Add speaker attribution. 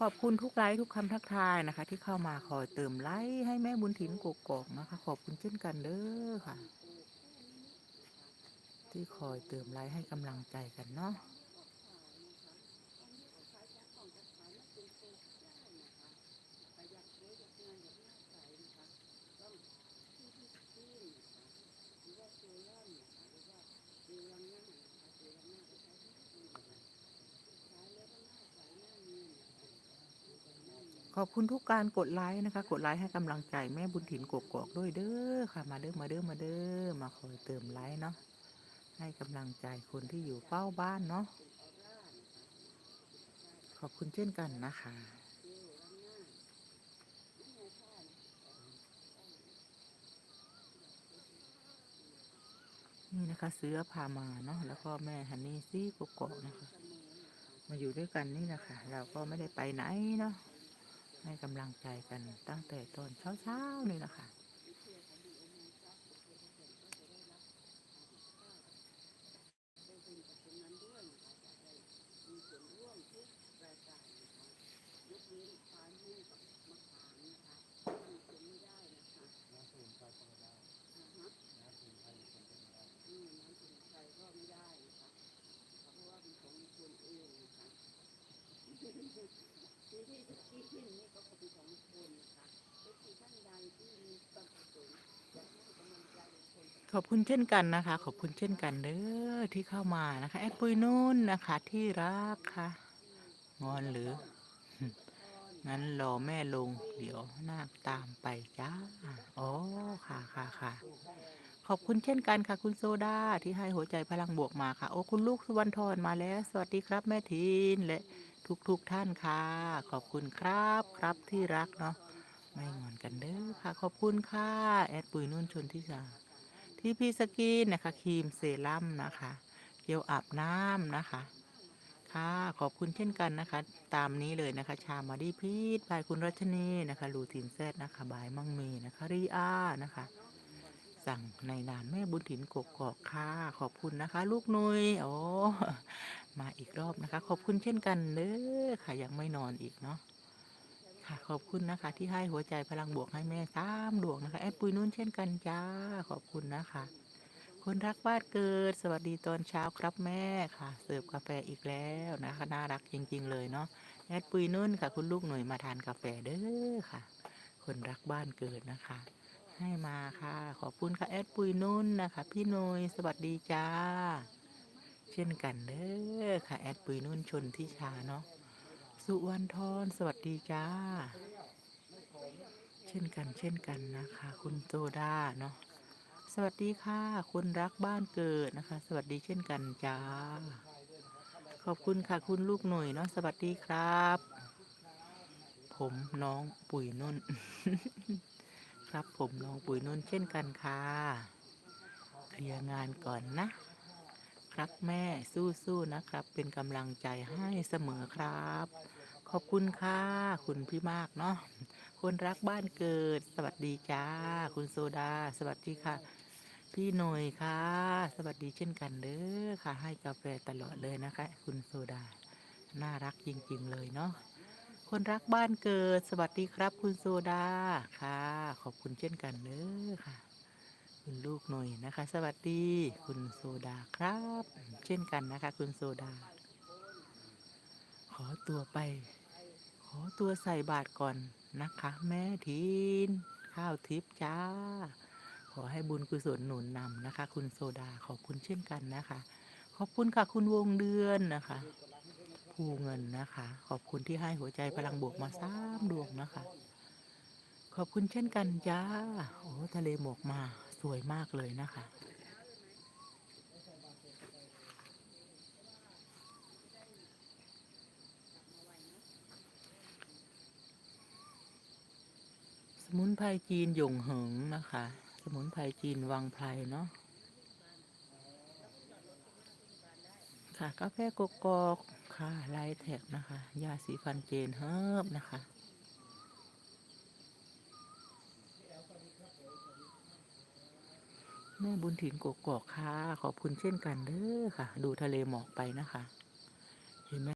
Speaker 1: ขอบคุณทุกไลค์ทุกคำทักทายนะคะ ที่เข้ามาคอยเติมไลค์ให้แม่บุญถิ่นกกอกนะคะ ขอบคุณเช่นกันเด้อค่ะ ที่คอยเติมไลค์ให้กำลังใจกันเนาะ ขอบคุณทุกการกดไลค์นะคะ กดไลค์ให้กำลังใจแม่บุญถิ่นกกอกด้วยเด้อค่ะ มาเด้อมาเด้อมาเด้อมาคอยเติมไลค์เนาะให้กำลังใจคนที่อยู่เฝ้าบ้านเนาะขอบคุณเช่นกันนะคะนี่นะคะเสือพามาเนาะแล้วก็แม่ฮันนี่ซี่กกอกนะคะ มาอยู่ด้วยกันนี่นะคะ เราก็ไม่ได้ไปไหนเนาะ ให้กำลังใจกันตั้งแต่ตอนเช้าๆนี่แหละค่ะ ขอบคุณเช่นกันนะคะ ขอบคุณเช่นกันเด้อที่เข้ามานะคะแอดปุยนุ่นนะคะ ที่รักค่ะ งอนหรือ งั้นรอแม่ลง เดี๋ยวนาคตามไปจ้าอ๋อค่ะค่ะค่ะขอบคุณเช่นกันค่ะ คุณโซดาที่ให้หัวใจพลังบวกมาค่ะ โอ้คุณลูกสุวรรณทรมาแล้ว สวัสดีครับแม่ทีนและทุกทุกๆท่านค่ะ ขอบคุณครับครับที่รักเนาะไม่งอนกันเด้อค่ะ ขอบคุณค่ะ แอดปุยนุ่นชนทิชา ที่พี่สกินนะคะครีมเซรั่มนะคะเจลอาบน้ำนะคะ ค่ะขอบคุณเช่นกันนะคะ ตามนี้เลยนะคะ ชามาดีพีทบายคุณรัชนีนะคะลูทินแซดนะคะบายมั่งมีนะคะรีอานะคะ สั่งในนามแม่บุญถิ่นกกอกค่ะขอบคุณนะคะ ลูกนุยโอ้มาอีกรอบนะคะ ขอบคุณเช่นกันเด้อค่ะยังไม่นอนอีกเนาะ ค่ะ ขอบคุณนะคะ ที่ให้หัวใจพลังบวกให้แม่สามดวงนะคะแอดปุยนุ่นเช่นกันจ้า ขอบคุณนะคะคนรักบ้านเกิด สวัสดีตอนเช้าครับแม่ค่ะ เสิร์ฟกาแฟอีกแล้วนะคะ น่ารักจริง ๆ เลยเนาะ แอดปุยนุ่นค่ะ คุณลูกหน่วยมาทานกาแฟเด้อค่ะ คนรักบ้านเกิดนะคะ ให้มาค่ะ ขอบคุณค่ะ แอดปุยนุ่นนะคะ พี่หน่ยสวัสดีจ้า เช่นกันเด้อค่ะ แอดปุยนุ่นชนทิชาเนาะ สุวรรณทรสวัสดีจ้า เช่นกันเช่นกันนะคะ คุณโซดาเนาะสวัสดีค่ะ คุณรักบ้านเกิดนะคะ สวัสดีเช่นกันจ้า ขอบคุณค่ะคุณลูกหน่วยเนาะสวัสดีครับ ผมน้องปุ๋ยนุ่น ครับผมน้องปุ๋ยนุ่นเช่นกันค่ะเคลียร์งานก่อนนะ ครับแม่สู้ๆนะครับ เป็นกำลังใจให้เสมอครับ ขอบคุณค่ะ คุณพี่มากเนาะคนรักบ้านเกิด สวัสดีจ้า คุณโซดา สวัสดีค่ะ พี่หน่ยค่ะ สวัสดีเช่นกันเด้อค่ะ ให้กาแฟตลอดเลยนะคะ คุณโซดา น่ารักจริง ๆ เลยเนาะคนรักบ้านเกิด สวัสดีครับ คุณโซดาค่ะ ขอบคุณเช่นกันเด้อค่ะ คุณลูกหน่อยนะคะ สวัสดี คุณโซดาครับ เช่นกันนะคะ คุณโซดา ขอตัวไป อตัวใส่บาตรก่อนนะคะ แม่ทีนข้าวทิพย์จ้า ขอให้บุญกุศลหนุนนำนะคะ คุณโซดาขอบคุณเช่นกันนะคะ ขอบคุณค่ะคุณวงเดือนนะคะภูเงินนะคะ ขอบคุณที่ให้หัวใจพลังบวกมาสามดวงนะคะ ขอบคุณเช่นกันจ้า โอ้ทะเลหมอกมาสวยมากเลยนะคะ มุนไพรจีนหยงเหิงนะคะ สมุนไพรจีนวังไพรเนาะค่ะกาแฟกกอกค่ะไลท์แท็กนะคะ ยาสีฟันเจนเฮิบนะคะแม่บุญถิ่นกกอกค่ะ ขอบคุณเช่นกันเด้อค่ะ ดูทะเลหมอกไปนะคะ